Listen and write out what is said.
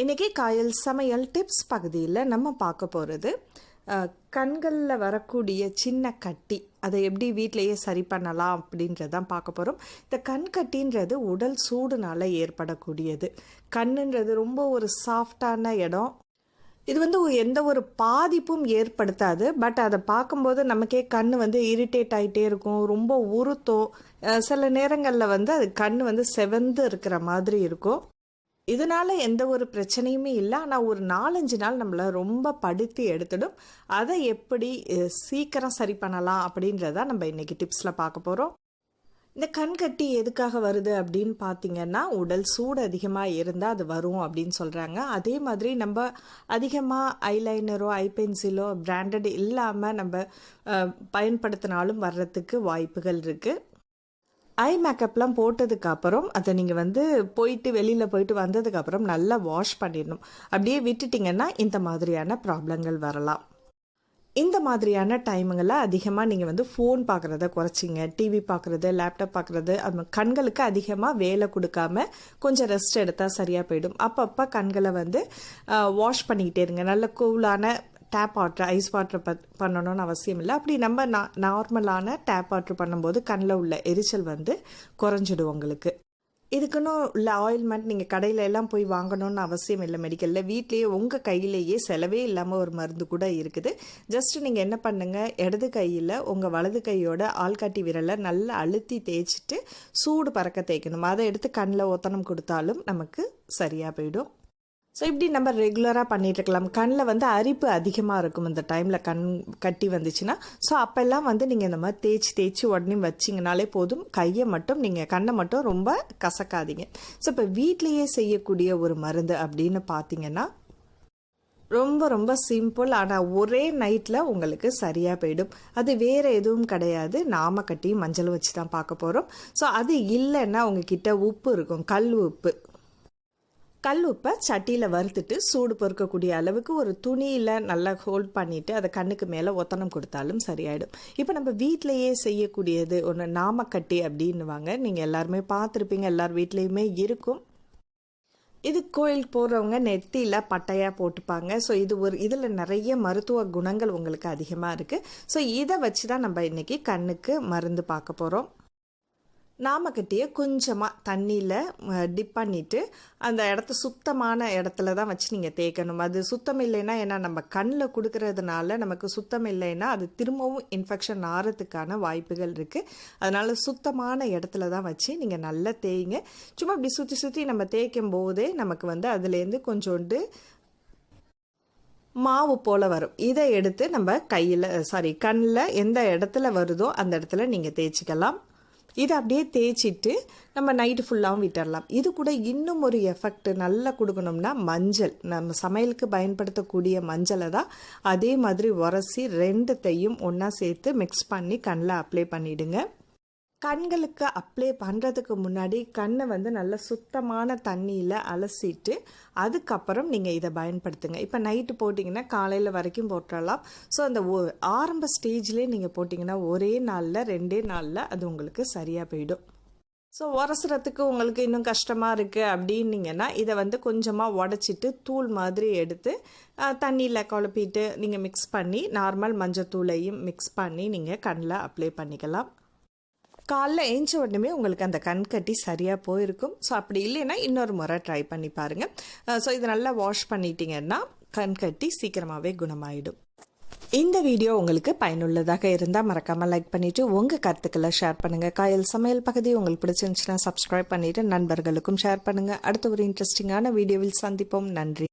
இன்றைக்கி காயல் சமையல் டிப்ஸ் பகுதியில் நம்ம பார்க்க போகிறது கண்களில் வரக்கூடிய சின்ன கட்டி அதை எப்படி வீட்டிலையே சரி பண்ணலாம் அப்படின்றதான் பார்க்க போகிறோம் இந்த கண் கட்டின்றது உடல் சூடுனால ஏற்படக்கூடியது. கண்ணுன்றது ரொம்ப ஒரு சாஃப்டான இடம். இது வந்து எந்த ஒரு பாதிப்பும் ஏற்படுத்தாது. பட் அதை பார்க்கும்போது நமக்கே கண் வந்து இரிட்டேட் ஆகிட்டே இருக்கும். ரொம்ப உறுத்தும் சில நேரங்களில் வந்து அது கண் வந்து செவந்து இருக்கிற மாதிரி இருக்கும். இதனால் எந்த ஒரு பிரச்சனையுமே இல்லை. ஆனால் ஒரு நாலஞ்சு நாள் நம்மளை ரொம்ப படுத்தி எடுத்துடும். அதை எப்படி சீக்கிரம் சரி பண்ணலாம் அப்படின்றத நம்ம இன்னைக்கு டிப்ஸில் பார்க்க போகிறோம் இந்த கண்கட்டி எதுக்காக வருது அப்படின்னு பார்த்தீங்கன்னா உடல் சூடு அதிகமாக இருந்தால் அது வரும் அப்படின்னு சொல்கிறாங்க அதே மாதிரி நம்ம அதிகமாக ஐலைனரோ ஐ பென்சிலோ பிராண்டட் இல்லாமல் நம்ம பயன்படுத்தினாலும் வர்றதுக்கு வாய்ப்புகள் இருக்குது ஐ மேக்கப்லாம் போட்டதுக்கு அப்புறம் அதை நீங்கள் வந்து போயிட்டு வெளியில் போயிட்டு வந்ததுக்கு அப்புறம் நல்லா வாஷ் பண்ணிடணும். அப்படியே விட்டுட்டிங்கன்னா இந்த மாதிரியான ப்ராப்ளங்கள் வரலாம். இந்த மாதிரியான டைமுங்களில் அதிகமாக நீங்கள் வந்து ஃபோன் பார்க்குறத குறைச்சிங்க டிவி பார்க்குறது லேப்டாப் பார்க்குறது அது கண்களுக்கு அதிகமாக வேலை கொடுக்காம கொஞ்சம் ரெஸ்ட் எடுத்தால் சரியாக போயிடும். அப்பப்போ கண்களை வந்து வாஷ் பண்ணிக்கிட்டே இருங்க. நல்ல கூலான டேப் வாட்டர் ஐஸ் வாட்டர் ப பண்ணணும்னு அவசியம் இல்லை. அப்படி நம்ம நா நார்மலான டேப் வாட்டர் பண்ணும்போது கண்ணில் உள்ள எரிச்சல் வந்து குறைஞ்சிடும் உங்களுக்கு. இதுக்குன்னு உள்ள ஆயில்மெண்ட் நீங்கள் கடையில எல்லாம் போய் வாங்கணும்னு அவசியம் இல்லை மெடிக்கலில் வீட்லேயே உங்கள் கையிலேயே செலவே இல்லாமல் ஒரு மருந்து கூட இருக்குது. ஜஸ்ட் நீங்கள் என்ன பண்ணுங்கள் இடது கையில் உங்கள் வலது கையோட ஆள்காட்டி விரலை நல்லா அழுத்தி தேய்ச்சிட்டு சூடு பறக்க தேய்க்கணும். அதை எடுத்து கண்ணில் ஒத்தனம் கொடுத்தாலும் நமக்கு சரியாக போயிடும். ஸோ இப்படி நம்ம ரெகுலராக பண்ணிட்டு இருக்கலாம் கண்ணில் வந்து அரிப்பு அதிகமாக இருக்கும் இந்த டைமில் கண் கட்டி வந்துச்சுன்னா. ஸோ அப்போல்லாம் வந்து நீங்கள் இந்த மாதிரி தேய்ச்சி தேய்ச்சி உடனே வச்சிங்கனாலே போதும். கையை மட்டும் நீங்கள் கண்ணை மட்டும் ரொம்ப கசக்காதீங்க. ஸோ இப்போ வீட்லேயே செய்யக்கூடிய ஒரு மருந்து அப்படின்னு பார்த்தீங்கன்னா ரொம்ப ரொம்ப சிம்பிள் ஆனால் ஒரே நைட்டில் உங்களுக்கு சரியாக போயிடும். அது வேறு எதுவும் கிடையாது. நாம கட்டி மஞ்சள் வச்சு தான் பார்க்க போகிறோம் ஸோ அது இல்லைன்னா உங்ககிட்ட உப்பு இருக்கும். கல் உப்பு. கல் உப்பை சட்டியில் வறுத்துட்டு சூடு பொறுக்கக்கூடிய அளவுக்கு ஒரு துணியில் நல்லா ஹோல்ட் பண்ணிவிட்டு அதை கண்ணுக்கு மேலே ஒத்தனம் கொடுத்தாலும் சரியாயிடும். இப்போ நம்ம வீட்டிலையே செய்யக்கூடியது ஒன்று நாமக்கட்டி அப்படின்னுவாங்க. நீங்கள் எல்லாருமே பார்த்துருப்பீங்க. எல்லார் வீட்லேயுமே இருக்கும். இது கோயிலுக்கு போகிறவங்க நெத்தியில் பட்டையாக போட்டுப்பாங்க. ஸோ இது ஒரு இதில் நிறைய மருத்துவ குணங்கள் உங்களுக்கு அதிகமாக இருக்குது ஸோ இதை வச்சு தான் நம்ம இன்றைக்கி கண்ணுக்கு மருந்து பார்க்க போகிறோம் நாமக்கட்டியை கொஞ்சமாக தண்ணியில் டிப் பண்ணிவிட்டு அந்த இடத்த சுத்தமான இடத்துல தான் வச்சு நீங்கள் தேய்க்கணும். அது சுத்தம் இல்லைன்னா ஏன்னா நம்ம கண்ணில் கொடுக்கறதுனால நமக்கு சுத்தம் இல்லைன்னா அது திரும்பவும் இன்ஃபெக்ஷன் ஆகிறதுக்கான வாய்ப்புகள் இருக்குது அதனால் சுத்தமான இடத்துல தான் வச்சு நீங்கள் நல்லா தேய்ங்க. சும்மா இப்படி சுற்றி சுற்றி நம்ம தேய்க்கும் போதே நமக்கு வந்து அதுலேருந்து கொஞ்சோண்டு மாவு போல் வரும். இதை எடுத்து நம்ம கையில் சாரி கண்ணில் எந்த இடத்துல வருதோ அந்த இடத்துல நீங்கள் தேய்ச்சிக்கலாம். இதை அப்படியே தேய்ச்சிட்டு நம்ம நைட்டு ஃபுல்லாகவும் விட்டுறலாம். இது கூட இன்னும் ஒரு எஃபெக்ட் நல்லா கொடுக்கணும்னா மஞ்சள். நம்ம சமையலுக்கு பயன்படுத்தக்கூடிய மஞ்சளை தான் அதே மாதிரி உரசி ரெண்டுத்தையும் ஒன்றா சேர்த்து மிக்ஸ் பண்ணி கண்ணில் அப்ளை பண்ணிவிடுங்க கண்களுக்கு அப்ளை பண்ணுறதுக்கு முன்னாடி கண்ணை வந்து நல்ல சுத்தமான தண்ணியில் அலசிட்டு அதுக்கப்புறம் நீங்கள் இதை பயன்படுத்துங்க. இப்போ நைட்டு போட்டிங்கன்னா காலையில் வரைக்கும் போட்டுடலாம் ஸோ அந்த ஓ ஆரம்ப ஸ்டேஜ்லேயே நீங்கள் போட்டிங்கன்னா ஒரே நாளில் ரெண்டே நாளில் அது உங்களுக்கு சரியாக போயிடும். ஸோ உரசுறதுக்கு உங்களுக்கு இன்னும் கஷ்டமாக இருக்குது அப்படின்னீங்கன்னா இதை வந்து கொஞ்சமாக உடச்சிட்டு தூள் மாதிரி எடுத்து தண்ணியில் குழப்பிட்டு நீங்கள் மிக்ஸ் பண்ணி நார்மல் மஞ்சத்தூளையும் மிக்ஸ் பண்ணி நீங்கள் கண்ணில் அப்ளை பண்ணிக்கலாம். காலைல ஏஞ்ச உடனே உங்களுக்கு அந்த கண் கட்டி சரியாக போயிருக்கும். ஸோ அப்படி இல்லைன்னா இன்னொரு முறை ட்ரை பண்ணி பாருங்கள் ஸோ uh, இது நல்லா வாஷ் பண்ணிட்டீங்கன்னா கண் கட்டி சீக்கிரமாகவே குணமாயிடும். இந்த வீடியோ உங்களுக்கு பயனுள்ளதாக இருந்தால் மறக்காமல் லைக் பண்ணிவிட்டு உங்கள் கருத்துக்களை ஷேர் பண்ணுங்கள் காயல் சமையல் பகுதி உங்களுக்கு பிடிச்சிருந்துச்சுன்னா சப்ஸ்கிரைப் பண்ணிவிட்டு நண்பர்களுக்கும் ஷேர் பண்ணுங்கள் அடுத்த ஒரு இன்ட்ரெஸ்டிங்கான வீடியோவில் சந்திப்போம். நன்றி.